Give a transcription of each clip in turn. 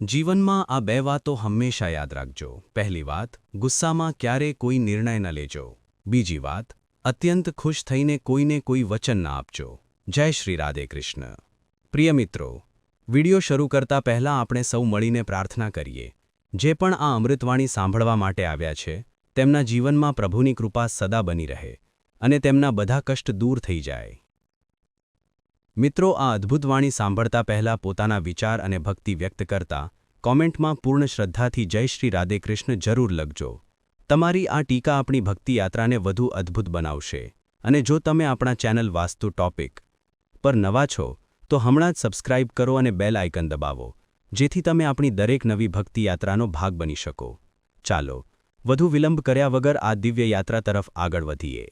જીવનમાં આ બે વાતો હંમેશા યાદ રાખજો. પહેલી વાત, ગુસ્સામાં ક્યારે કોઈ નિર્ણય ન લેજો. બીજી વાત, અત્યંત ખુશ થઈને કોઈને કોઈ વચન ના આપજો. જય શ્રી રાધે કૃષ્ણ. પ્રિય મિત્રો, વિડિયો શરૂ કરતા પહેલાં આપણે સૌ મળીને પ્રાર્થના કરીએ. જે પણ આ અમૃતવાણી સાંભળવા માટે આવ્યા છે, તેમના જીવનમાં પ્રભુની કૃપા સદા બની રહે અને તેમના બધા કષ્ટ દૂર થઈ જાય. મિત્રો, આ અદ્ભુત વાણી સાંભળતા પહેલા પોતાના વિચાર અને ભક્તિ વ્યક્ત કરતા કોમેન્ટમાં પૂર્ણ શ્રદ્ધાથી જય શ્રી રાધે કૃષ્ણ જરૂર લખજો. તમારી આ ટીકા આપણી ભક્તિ યાત્રાને વધુ અદ્ભુત બનાવશે. અને જો તમે આપણા ચેનલ વાસ્તુ ટોપિક પર નવા છો, તો હમણાં જ સબસ્ક્રાઇબ કરો અને બેલ આઇકન દબાવો, જેથી તમે આપણી દરેક નવી ભક્તિ યાત્રાનો ભાગ બની શકો. ચાલો, વધુ વિલંબ કર્યા વગર આ દિવ્ય યાત્રા તરફ આગળ વધીએ.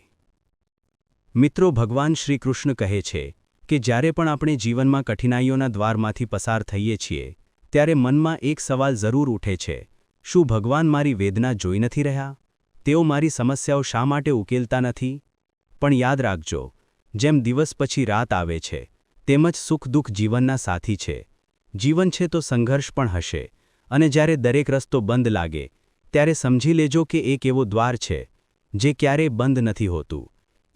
મિત્રો, ભગવાન શ્રી કૃષ્ણ કહે છે કે જ્યારે પણ આપણે જીવનમાં કઠિનાઈઓના દ્વારમાંથી પસાર થઈએ છીએ, ત્યારે મનમાં એક સવાલ જરૂર ઉઠે છે, શું ભગવાન મારી વેદના જોઈ નથી રહ્યા? તેઓ મારી સમસ્યાઓ શા માટે ઉકેલતા નથી? પણ યાદ રાખજો, જેમ દિવસ પછી રાત આવે છે, તેમજ સુખ દુઃખ જીવનના સાથી છે. જીવન છે તો સંઘર્ષ પણ હશે, અને જ્યારે દરેક રસ્તો બંધ લાગે, ત્યારે સમજી લેજો કે એક એવો દ્વાર છે, જે ક્યારેય બંધ નથી હોતું.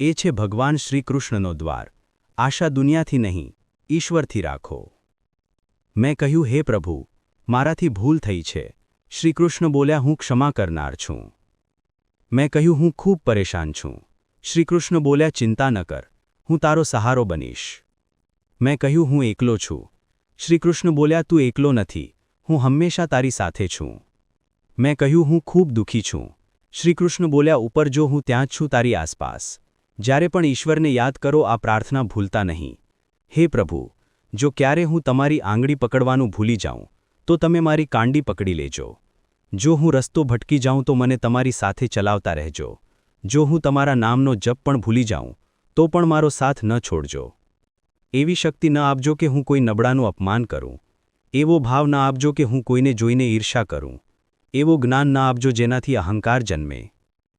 એ છે ભગવાન શ્રીકૃષ્ણનો દ્વાર. આશા દુનિયાથી નહીં ઈશ્વરથી રાખો મેં કહ્યું હે પ્રભુ મારાથી ભૂલ થઈ છે શ્રીકૃષ્ણ બોલ્યા હું ક્ષમા કરનાર છું મેં કહ્યું હું ખૂબ પરેશાન છું શ્રીકૃષ્ણ બોલ્યા ચિંતા ન કર હું તારો સહારો બનીશ મેં કહ્યું હું એકલો છું શ્રીકૃષ્ણ બોલ્યા તું એકલો નથી હું હંમેશા તારી સાથે છું મેં કહ્યું હું ખૂબ દુઃખી છું શ્રીકૃષ્ણ બોલ્યા ઉપર જો હું ત્યાં જ છું તારી આસપાસ જ્યારે પણ ઈશ્વરને યાદ કરો, આ પ્રાર્થના ભૂલતા નહીં. હે પ્રભુ, જો ક્યારે હું તમારી આંગળી પકડવાનું ભૂલી જાઉં, તો તમે મારી કાંડી પકડી લેજો. જો હું રસ્તો ભટકી જાઉં, તો મને તમારી સાથે ચલાવતા રહેજો. જો હું તમારા નામનો જપ પણ ભૂલી જાઉં, તો પણ મારો સાથ ન છોડજો. એવી શક્તિ ન આપજો કે હું કોઈ નબળાનું અપમાન કરું. એવો ભાવ ન આપજો કે હું કોઈને જોઈને ઈર્ષા કરું. એવો જ્ઞાન ન આપજો જેનાથી અહંકાર જન્મે.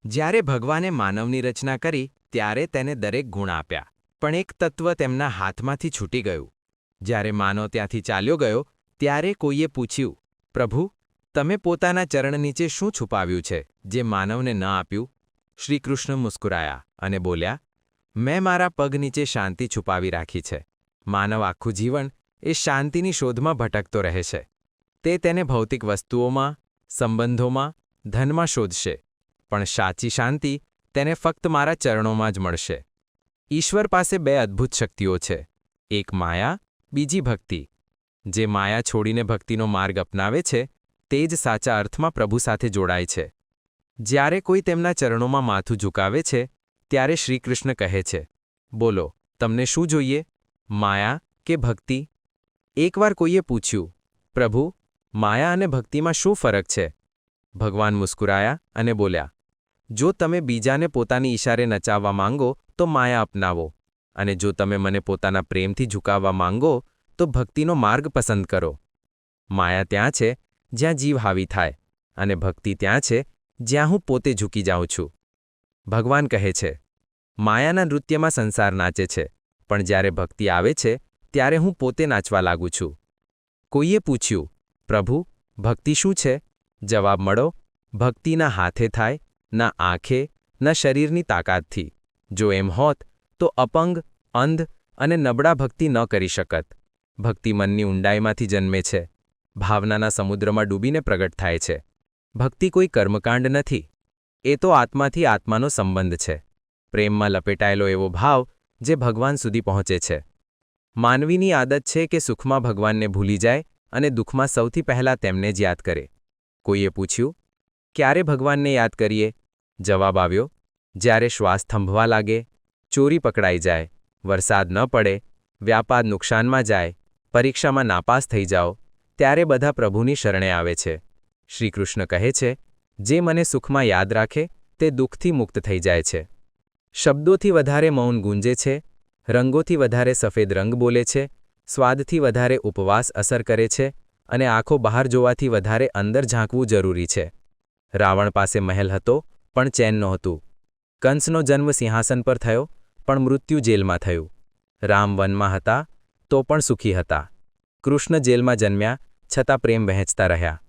જ્યારે ભગવાને માનવની રચના કરી ત્યારે તેને દરેક ગુણ આપ્યા. પણ એક તત્વ તેમના હાથમાંથી છૂટી ગયું. જ્યારે માનવ ત્યાંથી ચાલ્યો ગયો, ત્યારે કોઈએ પૂછ્યું, પ્રભુ, તમે પોતાના ચરણ નીચે શું છુપાવ્યું છે, જે માનવને ન આપ્યું? શ્રીકૃષ્ણ મુસ્કુરાયા અને બોલ્યા, મેં મારા પગ નીચે શાંતિ છુપાવી રાખી છે. માનવ આખું જીવન એ શાંતિની શોધમાં ભટકતો રહે છે. તે તેને ભૌતિક વસ્તુઓમાં, સંબંધોમાં, ધનમાં શોધશે. પણ સાચી શાંતિ તેને ફક્ત મારા ચરણોમાં જ મળશે. ઈશ્વર પાસે બે અદ્ભુત શક્તિઓ છે. એક માયા, બીજી ભક્તિ. જે માયા છોડીને ભક્તિનો માર્ગ અપનાવે છે, તે જ સાચા અર્થમાં પ્રભુ સાથે જોડાય છે. જ્યારે કોઈ તેમના ચરણોમાં માથું ઝુકાવે છે, ત્યારે શ્રીકૃષ્ણ કહે છે, બોલો, તમને શું જોઈએ? માયા કે ભક્તિ? એકવાર કોઈએ પૂછ્યું, પ્રભુ, માયા અને ભક્તિમાં શું ફરક છે? ભગવાન મુસ્કુરાયા અને બોલ્યા જો તમે બીજાને પોતાની ઈશારે નચાવવા માંગો, તો માયા અપનાવો. અને જો તમે મને પોતાના પ્રેમથી ઝુકાવવા માંગો, તો ભક્તિનો માર્ગ પસંદ કરો. માયા ત્યાં છે, જ્યાં જીવ હાવી થાય, અને ભક્તિ ત્યાં છે, જ્યાં હું પોતે ઝૂકી જાઉં છું. ભગવાન કહે છે, માયાના નૃત્યમાં સંસાર નાચે છે, પણ જ્યારે ભક્તિ આવે છે, ત્યારે હું પોતે નાચવા લાગુ છું. કોઈએ પૂછ્યું, પ્રભુ, ભક્તિ શું છે? જવાબ મળો, ભક્તિના હાથે થાય ના આંખે, ન શરીરની તાકાતથી. જો એમ હોત, તો અપંગ, અંધ અને નબળા ભક્તિ ન કરી શકત. ભક્તિ મનની ઊંડાઈમાંથી જન્મે છે. ભાવનાના સમુદ્રમાં ડૂબીને પ્રગટ થાય છે. ભક્તિ કોઈ કર્મકાંડ નથી. એ તો આત્માથી આત્માનો સંબંધ છે. પ્રેમમાં લપેટાયેલો એવો ભાવ જે ભગવાન સુધી પહોંચે છે. માનવીની આદત છે કે સુખમાં ભગવાનને ભૂલી જાય અને દુઃખમાં સૌથી પહેલાં તેમને જ યાદ કરે. કોઈએ પૂછ્યું, ક્યારે ભગવાનને યાદ કરીએ? જવાબ આવ્યો, જ્યારે શ્વાસ થંભવા લાગે, ચોરી પકડાઈ જાય, વરસાદ ન પડે, વ્યાપાર નુકસાનમાં જાય, પરીક્ષામાં નાપાસ થઈ જાઓ, ત્યારે બધા પ્રભુની શરણે આવે છે. શ્રીકૃષ્ણ કહે છે, જે મને સુખમાં યાદ રાખે, તે દુઃખથી મુક્ત થઈ જાય છે. શબ્દોથી વધારે મૌન ગુંજે છે, રંગોથી વધારે સફેદ રંગ બોલે છે, સ્વાદથી વધારે ઉપવાસ અસર કરે છે અને આંખો બહાર જોવાથી વધારે અંદર ઝાંકવું જરૂરી છે. રાવણ પાસે મહેલ હતો પણ ચેન નહોતું. કંસનો જન્મ સિંહાસન પર થયો, પણ મૃત્યુ જેલમાં થયું. રામ વનમાં હતા, તો પણ સુખી હતા. કૃષ્ણ જેલમાં જન્મ્યા, છતાં પ્રેમ વહેંચતા રહ્યા.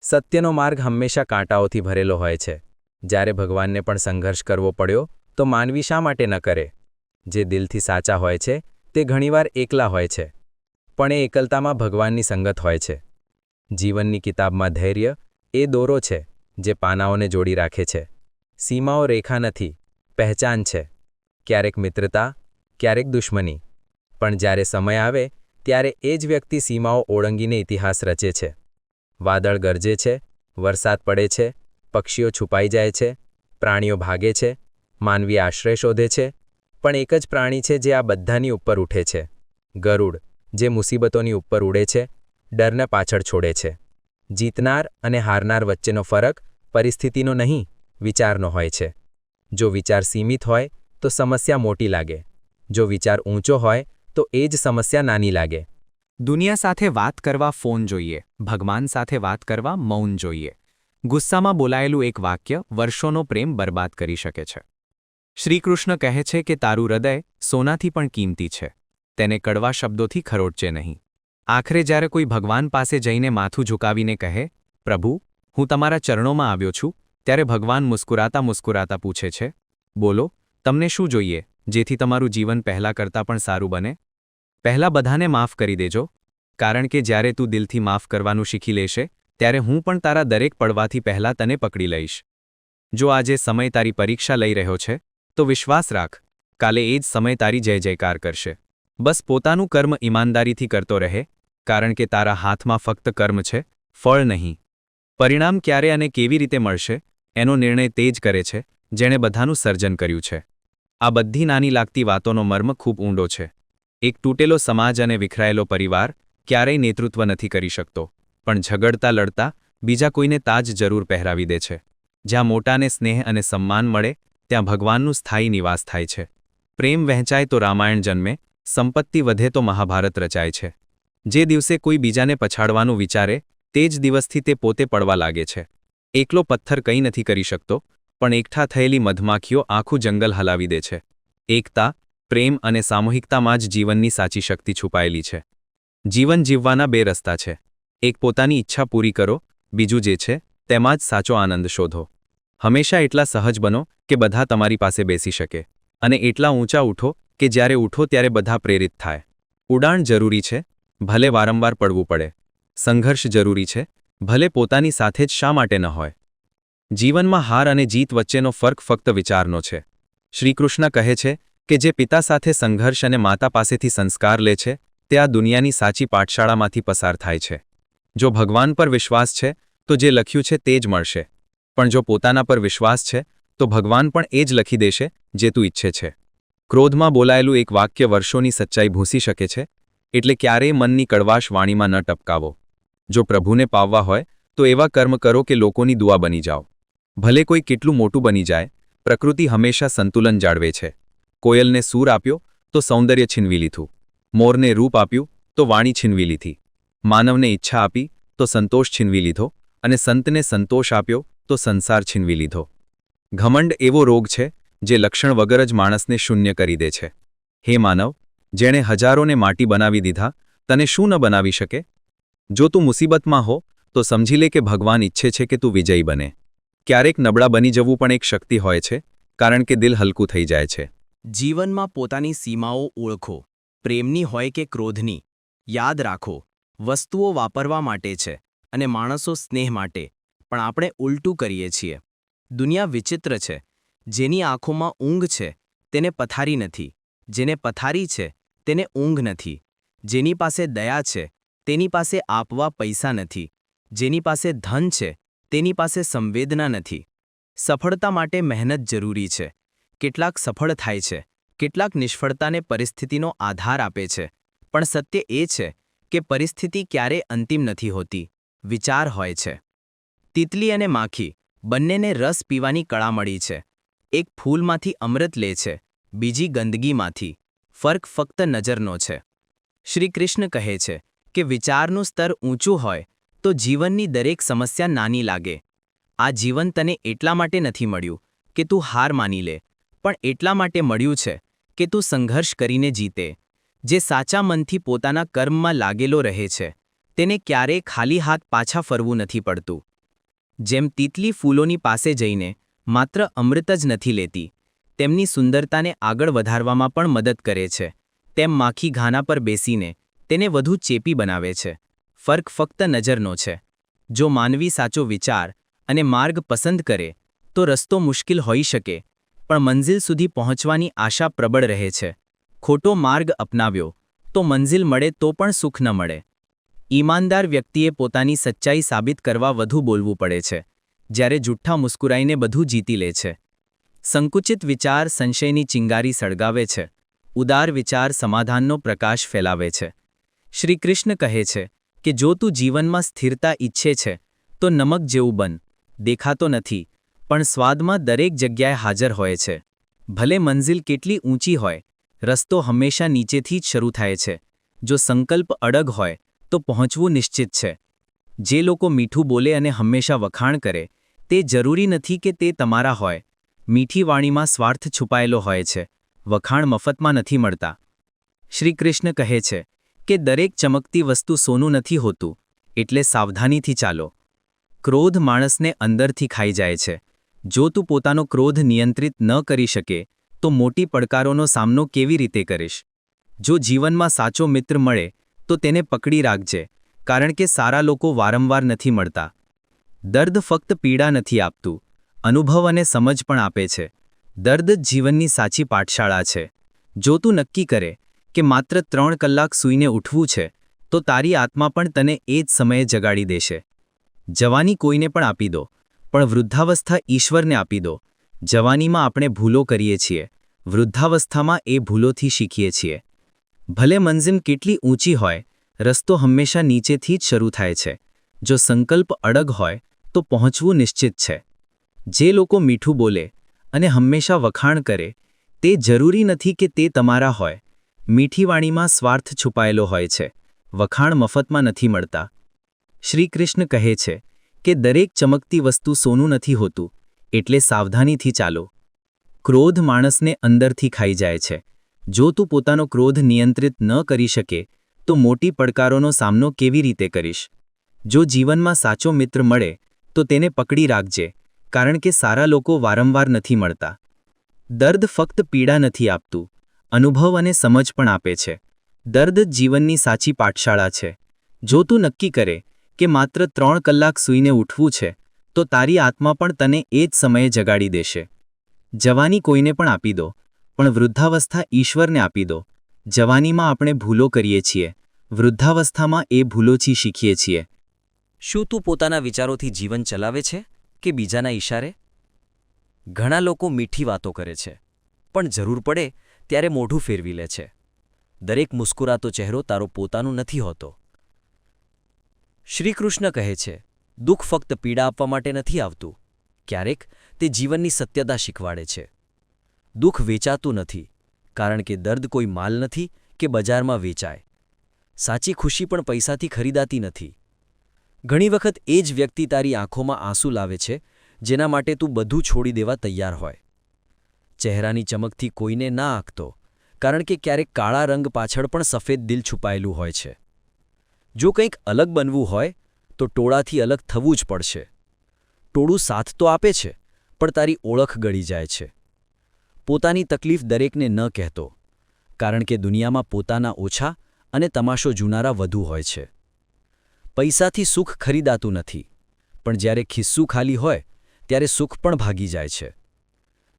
સત્યનો માર્ગ હંમેશા કાંટાઓથી ભરેલો હોય છે. જ્યારે ભગવાનને પણ સંઘર્ષ કરવો પડ્યો, તો માનવી શા માટે ન કરે? જે દિલથી સાચા હોય છે, તે ઘણીવાર એકલા હોય છે. પણ એ એકલતામાં ભગવાનની સંગત હોય છે. જીવનની કિતાબમાં ધૈર્ય એ દોરો છે. જે પાનાઓને જોડી રાખે છે. સીમાઓ રેખા નથી, પહેચાન છે. ક્યારેક મિત્રતા, ક્યારેક દુશ્મની. પણ જ્યારે સમય આવે, ત્યારે એ જ વ્યક્તિ સીમાઓ ઓળંગીને ઇતિહાસ રચે છે. વાદળ ગરજે છે, વરસાદ પડે છે, પક્ષીઓ છુપાઈ જાય છે, પ્રાણીઓ ભાગે છે માનવી આશ્રય શોધે છે. પણ એક જ પ્રાણી છે જે આ બધાની ઉપર ઉઠે છે. ગરુડ, જે મુસીબતોની ઉપર ઉડે છે, ડરને પાછળ છોડે છે. જીતનાર અને હારનાર વચ્ચેનો ફરક પરિસ્થિતિનો નહીં, વિચારનો હોય છે. જો વિચાર સીમિત હોય, તો સમસ્યા મોટી લાગે. જો વિચાર ઊંચો હોય, તો એ જ સમસ્યા નાની લાગે. દુનિયા સાથે વાત કરવા ફોન જોઈએ, ભગવાન સાથે વાત કરવા મૌન જોઈએ. ગુસ્સામાં બોલાયેલું એક વાક્ય વર્ષોનો પ્રેમ બરબાદ કરી શકે છે. શ્રીકૃષ્ણ કહે છે કે તારું હૃદય સોનાથી પણ કિંમતી છે. તેને કડવા શબ્દોથી ખરોડચે નહીં. આખરે જ્યારે કોઈ ભગવાન પાસે જઈને માથું ઝુકાવીને કહે, પ્રભુ હું તમારા ચરણોમાં આવ્યો છું, ત્યારે ભગવાન મુસ્કુરાતા મુસ્કુરાતા પૂછે છે, બોલો, તમને શું જોઈએ, જેથી તમારું જીવન પહેલાં કરતાં પણ સારું બને? પહેલાં બધાને માફ કરી દેજો, કારણ કે જ્યારે તું દિલથી માફ કરવાનું શીખી લેશે, ત્યારે હું પણ તારા દરેક પડવાથી પહેલાં તને પકડી લઈશ. જો આજે સમય તારી પરીક્ષા લઈ રહ્યો છે, તો વિશ્વાસ રાખ, કાલે એ જ સમય તારી જય જયકાર કરશે. બસ પોતાનું કર્મ ઈમાનદારીથી કરતો રહે, કારણ કે તારા હાથમાં ફક્ત કર્મ છે, ફળ નહીં. પરિણામ ક્યારે અને કેવી રીતે મળશે, એનો નિર્ણય તે જ કરે છે, જેણે બધાનું સર્જન કર્યું છે. આ બધી નાની લાગતી વાતોનો મર્મ ખૂબ ઊંડો છે. એક તૂટેલો સમાજ અને વિખરાયેલો પરિવાર ક્યારેય નેતૃત્વ નથી કરી શકતો, પણ ઝઘડતા લડતા બીજા કોઈને તાજ જરૂર પહેરાવી દે છે. જ્યાં મોટાને સ્નેહ અને સન્માન મળે, ત્યાં ભગવાનનું સ્થાયી નિવાસ થાય છે. પ્રેમ વહેંચાય તો રામાયણ જન્મે, સંપત્તિ વધે તો મહાભારત રચાય છે. જે દિવસે કોઈ બીજાને પછાડવાનું વિચારે તે જ દિવસથી તે પોતે પડવા લાગે છે. એકલો પથ્થર કંઈ નથી કરી શકતો, પણ એકઠા થયેલી મધમાખીઓ આખું જંગલ હલાવી દે છે. એકતા, પ્રેમ અને સામૂહિકતામાં જ જીવનની સાચી શક્તિ છુપાયેલી છે. જીવન જીવવાના બે રસ્તા છે. એક પોતાની ઈચ્છા પૂરી કરો, બીજું જે છે, તેમાં જ સાચો આનંદ શોધો. હંમેશા એટલા સહજ બનો કે બધા તમારી પાસે બેસી શકે. અને એટલા ઊંચા ઉઠો કે જ્યારે ઉઠો ત્યારે બધા પ્રેરિત થાય. ઉડાણ જરૂરી છે, ભલે વારંવાર પડવું પડે. સંઘર્ષ જરૂરી છે, ભલે પોતાની સાથે જ શા માટે ન હોય. જીવનમાં હાર અને જીત વચ્ચેનો ફર્ક ફક્ત વિચારનો છે. શ્રીકૃષ્ણ કહે છે કે જે પિતા સાથે સંઘર્ષ અને માતા પાસેથી સંસ્કાર લે છે, તે આ દુનિયાની સાચી પાઠશાળામાંથી પસાર થાય છે. જો ભગવાન પર વિશ્વાસ છે, તો જે લખ્યું છે તે જ મળશે. પણ જો પોતાના પર વિશ્વાસ છે, તો ભગવાન પણ એ જ લખી દેશે, જે તું ઈચ્છે છે. ક્રોધમાં બોલાયેલું એક વાક્ય વર્ષોની સચ્ચાઈ ભૂંસી શકે છે, એટલે ક્યારેય મનની કડવાશ વાણીમાં ન ટપકાવો. જો પ્રભુને પાવવા હોય, તો એવા કર્મ કરો કે લોકોની દુઆ બની જાઓ. ભલે કોઈ કેટલું મોટું બની જાય, પ્રકૃતિ હંમેશા સંતુલન જાળવે છે. કોયલને સૂર આપ્યો, તો સૌંદર્ય છીનવી લીધું. મોરને રૂપ આપ્યું, તો વાણી છીનવી લીધી. માનવને ઈચ્છા આપી, તો સંતોષ છીનવી લીધો અને સંતને સંતોષ આપ્યો, તો સંસાર છીનવી લીધો. ઘમંડ એવો રોગ છે, જે લક્ષણ વગર જ માણસને શૂન્ય કરી દે છે. હે માનવ, જેણે હજારોને માટી બનાવી દીધા, તને શું ન બનાવી શકે? જો તું મુસીબતમાં હો, તો સમજી લે કે ભગવાન ઈચ્છે છે કે તું વિજયી બને. ક્યારેક નબળા બની જવું પણ એક શક્તિ હોય છે, કારણ કે દિલ હલકું થઈ જાય છે. જીવનમાં પોતાની સીમાઓ ઓળખો, પ્રેમની હોય કે ક્રોધની. યાદ રાખો, વસ્તુઓ વાપરવા માટે છે અને માણસો સ્નેહ માટે, પણ આપણે ઉલટું કરીએ છીએ. દુનિયા વિચિત્ર છે, જેની આંખોમાં ઊંઘ છે, તેને પથારી નથી. જેને પથારી છે, તેને ઊંઘ નથી. જેની પાસે દયા છે તેની પાસે આપવા પૈસા નથી. જેની પાસે ધન છે, તેની પાસે સંવેદના નથી. સફળતા માટે મહેનત જરૂરી છે. કેટલાક સફળ થાય છે, કેટલાક નિષ્ફળતાને પરિસ્થિતિનો આધાર આપે છે. પણ સત્ય એ છે કે પરિસ્થિતિ ક્યારે અંતિમ નથી હોતી. વિચાર હોય છે. તિતલી અને માખી બંનેને રસ પીવાની કળા મળી છે. એક ફૂલમાંથી અમૃત લે છે, બીજી ગંદગીમાંથી. ફર્ક ફક્ત નજરનો છે. શ્રીકૃષ્ણ કહે છે કે વિચારનું સ્તર ઊંચું હોય, તો જીવનની દરેક સમસ્યા નાની લાગે. આ જીવન તને એટલા માટે નથી મળ્યું, કે તું હાર માની લે, પણ એટલા માટે મળ્યું છે, કે તું સંઘર્ષ કરીને જીતે. જે સાચા મનથી પોતાના કર્મમાં લાગેલો રહે છે, તેને ક્યારેય ખાલી હાથ પાછા ફરવું નથી પડતું. જેમ તીતલી ફૂલોની પાસે જઈને માત્ર અમૃત જ નથી લેતી, તેમની સુંદરતાને આગળ વધારવામાં પણ મદદ કરે છે, તેમ માખી ઘાના પર બેસીને તેને વધુ ચેપી બનાવે છે. ફર્ક ફક્ત નજરનો છે. જો માનવી સાચો વિચાર અને માર્ગ પસંદ કરે, તો રસ્તો મુશ્કેલ હોઈ શકે, પણ મંઝિલ સુધી પહોંચવાની આશા પ્રબળ રહે છે. ખોટો માર્ગ અપનાવ્યો, તો મંઝિલ મળે તો પણ સુખ ન મળે. ઈમાનદાર વ્યક્તિએ પોતાની સચ્ચાઈ સાબિત કરવા વધુ બોલવું પડે છે, જ્યારે જુઠ્ઠા મુસ્કુરાઈને બધું જીતી લે છે. સંકુચિત વિચાર સંશયની ચિંગારી સળગાવે છે. ઉદાર વિચાર સમાધાનનો પ્રકાશ ફેલાવે છે. શ્રીકૃષ્ણ કહે છે કે જો તું જીવનમાં સ્થિરતા ઈચ્છે છે, તો નમક જેવું બન. દેખાતો નથી, પણ સ્વાદમાં દરેક જગ્યાએ હાજર હોય છે. ભલે મંઝિલ કેટલી ઊંચી હોય, રસ્તો હંમેશા નીચેથી જ શરૂ થાય છે. જો સંકલ્પ અડગ હોય, તો પહોંચવું નિશ્ચિત છે. જે લોકો મીઠું બોલે અને હંમેશા વખાણ કરે, તે જરૂરી નથી કે તે તમારા હોય. મીઠી વાણીમાં સ્વાર્થ છુપાયેલો હોય છે, વખાણ મફતમાં નથી મળતા. શ્રીકૃષ્ણ કહે છે કે દરેક ચમકતી વસ્તુ સોનું નથી હોતું, એટલે સાવધાનીથી ચાલો. ક્રોધ માણસને અંદરથી ખાઈ જાય છે. જો તું પોતાનો ક્રોધ નિયંત્રિત ન કરી શકે, તો મોટી પડકારોનો સામનો કેવી રીતે કરીશ? જો જીવનમાં સાચો મિત્ર મળે, તો તેને પકડી રાખજે, કારણ કે સારા લોકો વારંવાર નથી મળતા. દર્દ ફક્ત પીડા નથી આપતું, અનુભવ અને સમજ પણ આપે છે. દર્દ જીવનની સાચી પાઠશાળા છે. જો તું નક્કી કરે કે માત્ર ત્રણ કલાક સૂઈને ઉઠવું છે, તો તારી આત્મા પણ તને એ જ સમયે જગાડી દેશે. જવાની કોઈને પણ આપી દો, પણ વૃદ્ધાવસ્થા ઈશ્વરને આપી દો. જવાનીમાં આપણે ભૂલો કરીએ છીએ, વૃદ્ધાવસ્થામાં એ ભૂલોથી શીખીએ છીએ. ભલે મંઝિમ કેટલી ઊંચી હોય, રસ્તો હંમેશા નીચેથી જ શરૂ થાય છે. જો સંકલ્પ અડગ હોય, તો પહોંચવું નિશ્ચિત છે. જે લોકો મીઠું બોલે અને હંમેશા વખાણ કરે, તે જરૂરી નથી કે તે તમારા હોય. મીઠી વાણીમાં સ્વાર્થ છુપાયેલો હોય છે. વખાણ મફતમાં નથી મળતા. શ્રીકૃષ્ણ કહે છે કે દરેક ચમકતી વસ્તુ સોનું નથી હોતું, એટલે સાવધાનીથી ચાલો. ક્રોધ માણસને અંદરથી ખાઈ જાય છે. જો તું પોતાનો ક્રોધ નિયંત્રિત ન કરી શકે, તો મોટી પડકારોનો સામનો કેવી રીતે કરીશ? જો જીવનમાં સાચો મિત્ર મળે, તો તેને પકડી રાખજે, કારણ કે સારા લોકો વારંવાર નથી મળતા. દર્દ ફક્ત પીડા નથી આપતું. અનુભવ અને સમજ પણ આપે છે. દર્દ જીવનની સાચી પાઠશાળા છે. જો તું નક્કી કરે કે માત્ર ત્રણ કલાક સૂઈને ઉઠવું છે, તો તારી આત્મા પણ તને એ જ સમયે જગાડી દેશે. જવાની કોઈને પણ આપી દો, પણ વૃદ્ધાવસ્થા ઈશ્વરને આપી દો. જવાનીમાં આપણે ભૂલો કરીએ છીએ, વૃદ્ધાવસ્થામાં એ ભૂલોથી શીખીએ છીએ. શું તું પોતાના વિચારોથી જીવન ચલાવે છે કે બીજાના ઈશારે? ઘણા લોકો મીઠી વાતો કરે છે, પણ જરૂર પડે ત્યારે મોઢું ફેરવી લે છે. દરેક મુસ્કુરાતો ચહેરો તારો પોતાનો નથી હોતો. શ્રીકૃષ્ણ કહે છે, દુઃખ ફક્ત પીડા આપવા માટે નથી આવતું. ક્યારેક તે જીવનની સત્યતા શીખવાડે છે. દુઃખ વેચાતું નથી, કારણ કે દર્દ કોઈ માલ નથી કે બજારમાં વેચાય. સાચી ખુશી પણ પૈસાથી ખરીદાતી નથી. ઘણી વખત એ જ વ્યક્તિ તારી આંખોમાં આંસુ લાવે છે, જેના માટે તું બધું છોડી દેવા તૈયાર હોય. ચહેરાની ચમકથી કોઈને ના આંકતો, કારણ કે ક્યારેક કાળા રંગ પાછળ પણ સફેદ દિલ છુપાયેલું હોય છે. જો કંઈક અલગ બનવું હોય, તો ટોળાથી અલગ થવું જ પડશે. ટોળું સાથ તો આપે છે, પણ તારી ઓળખ ગળી જાય છે. પોતાની તકલીફ દરેકને ન કહેતો, કારણ કે દુનિયામાં પોતાના ઓછા અને તમાશો જુનારા વધુ હોય છે. પૈસાથી સુખ ખરીદાતું નથી, પણ જ્યારે ખિસ્સું ખાલી હોય, ત્યારે સુખ પણ ભાગી જાય છે.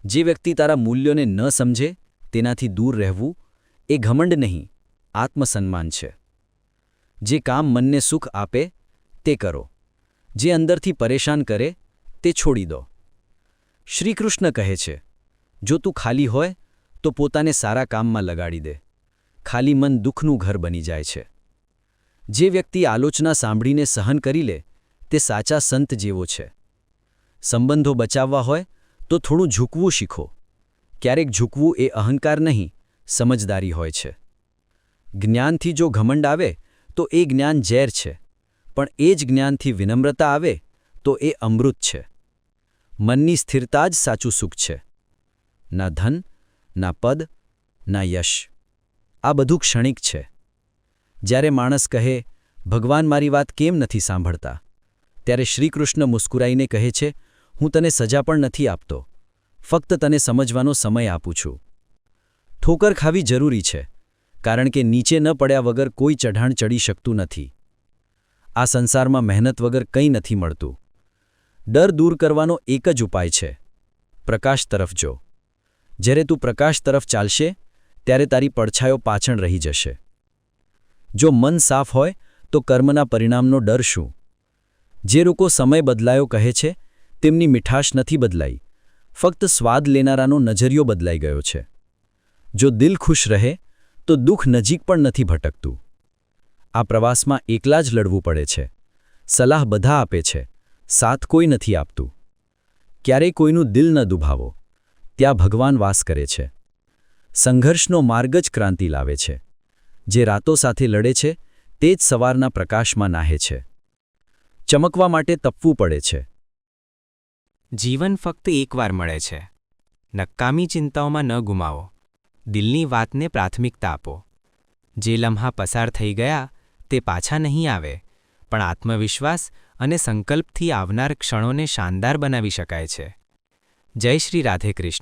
જે વ્યક્તિ તારા મૂલ્યોને ન સમજે, તેનાથી દૂર રહેવું એ ઘમંડ નહીં, આત્મસન્માન છે. જે કામ મનને સુખ આપે, તે કરો. જે અંદરથી પરેશાન કરે, તે છોડી દો. શ્રીકૃષ્ણ કહે છે, જો તું ખાલી હોય, તો પોતાને સારા કામમાં લગાડી દે. ખાલી મન દુઃખનું ઘર બની જાય છે. જે વ્યક્તિ આલોચના સાંભળીને સહન કરી લે, તે સાચા સંત જેવો છે. સંબંધો બચાવવા હોય તો થોડું ઝૂકવું શીખો. ક્યારેક ઝૂકવું એ અહંકાર નહીં, સમજદારી હોય છે. જ્ઞાનથી જો ઘમંડ આવે, તો એ જ્ઞાન ઝેર છે. પણ એ જ જ્ઞાનથી વિનમ્રતા આવે, તો એ અમૃત છે. મનની સ્થિરતા જ સાચું સુખ છે. ના ધન, ના પદ, ના યશ. આ બધું ક્ષણિક છે. જ્યારે માણસ કહે, ભગવાન મારી વાત કેમ નથી સાંભળતા? ત્યારે શ્રીકૃષ્ણ મુસ્કુરાઈને કહે છે હું તને સજા પણ નથી આપતો. ફક્ત તને સમજવાનો સમય આપું છું. ઠોકર ખાવી જરૂરી છે, કારણ કે નીચે ન પડ્યા વગર કોઈ ચઢાણ ચડી શકતું નથી. આ સંસારમાં મહેનત વગર કંઈ નથી મળતું. ડર દૂર કરવાનો એક જ ઉપાય છે. પ્રકાશ તરફ જો. જ્યારે તું પ્રકાશ તરફ ચાલશે, ત્યારે તારી પડછાયો પાછળ રહી જશે. જો મન સાફ હોય, તો કર્મના પરિણામનો ડર શું? જે લોકો સમય બદલાયો કહે છે તેમની મીઠાશ નથી બદલાઈ. ફક્ત સ્વાદ લેનારાનો નજરિયો બદલાઈ ગયો છે. જો દિલ ખુશ રહે, તો દુઃખ નજીક પણ નથી ભટકતું. આ પ્રવાસમાં એકલા જ લડવું પડે છે. સલાહ બધા આપે છે. સાથ કોઈ નથી આપતું. ક્યારેય કોઈનું દિલ ન દુભાવો. ત્યાં ભગવાન વાસ કરે છે. સંઘર્ષનો માર્ગ જ ક્રાંતિ લાવે છે. જે રાતો સાથે લડે છે, તે જ સવારના પ્રકાશમાં નાહે છે. ચમકવા માટે તપવું પડે છે. જીવન ફક્ત એકવાર મળે છે. નકામી ચિંતાઓમાં ન ગુમાવો. દિલની વાતને પ્રાથમિકતા આપો. જે લમ્હા પસાર થઈ ગયા, તે પાછા નહીં આવે, પણ આત્મવિશ્વાસ અને સંકલ્પથી આવનાર ક્ષણોને શાનદાર બનાવી શકાય છે. જય શ્રી રાધે કૃષ્ણ.